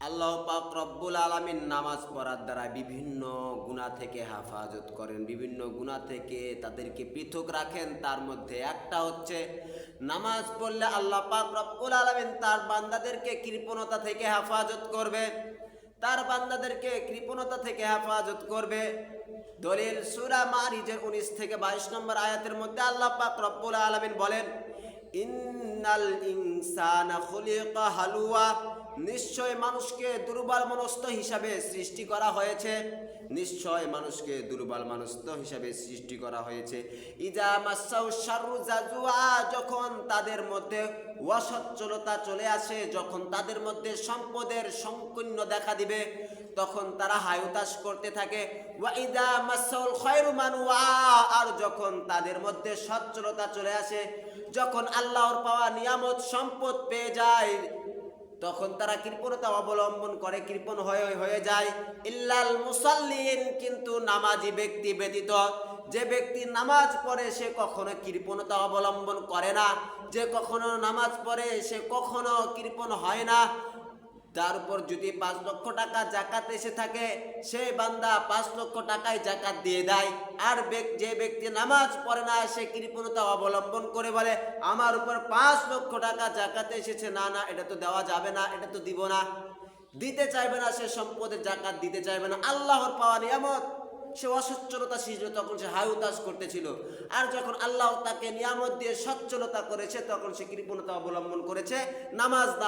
আল্লাহ পাক রব্বুল আলামিন নামাজ পড়ার দ্বারা বিভিন্ন গুণা থেকে হেফাজত করেন, বিভিন্ন গুণা থেকে তাদেরকে পৃথক রাখেন। তার মধ্যে একটা হচ্ছে, নামাজ পড়লে আল্লাহ পাক রব্বুল আলামিন তার বান্দাদেরকে কৃপণতা থেকে হেফাজত করবে। তার বান্দাদেরকে কৃপণতা থেকে হেফাজত করবে। দলিল সূরা মারিজের 19 থেকে 22 নম্বর আয়াতের মধ্যে আল্লাহ পাক রব্বুল আলামিন বলেন ইন্নাল ইনসানা খুলিকা হালুয়া। নিশ্চয় মানুষকে দুর্বল মনস্ত হিসাবে সৃষ্টি করা হয়েছে। নিশ্চয় মানুষকে দুর্বল হিসাবে সৃষ্টি করা হয়েছে। ইজা মাসাউ শারু জাজুয়া যখন তাদের মধ্যে অসচ্ছলতা চলে আসে, যখন তাদের মধ্যে সম্পদের সংকীর্ণ দেখা দিবে, তখন তারা হায়ুতাস করতে থাকে। ওয়াইদা মাসাউল খয়রু মানুয়া আর যখন তাদের মধ্যে সচ্ছলতা চলে আসে, যখন আল্লাহর পাওয়া নিয়ামত সম্পদ পেয়ে যায়, তখন তারা কৃপণতা অবলম্বন করে, কৃপণ হয়ে হয়ে যায়। ইল্লাল মুসাল্লিন কিন্তু নামাজি ব্যক্তি ব্যতীত, যে ব্যক্তি নামাজ পড়ে সে কখনো কৃপণতা অবলম্বন করে না, যে কখনো নামাজ পড়ে সে কখনো কৃপণ হয় না। তার উপর যদি পাঁচ লক্ষ টাকা জাকাত এসে থাকে সেই বান্দা পাঁচ লক্ষ টাকায় জাকাত দিয়ে দেয়। আর যে ব্যক্তি নামাজ পড়ে না, সে কৃপণতা অবলম্বন করে বলে, আমার উপর পাঁচ লক্ষ টাকা জাকাতে এসেছে। না না, এটা তো দেওয়া যাবে না, এটা তো দিব না। দিতে চাইবে না, সে সম্পদের জাকাত দিতে চাইবে না। আল্লাহর পাওয়া নিয়ামত। সে অসচ্ছলতা ছিল তখন সে হায়ুতাস করতেছিল। আর যখন আল্লাহ তাকে নিয়ামত দিয়ে সচ্ছলতা করেছে, তখন সে কৃপণতা অবলম্বন করেছে। নামাজ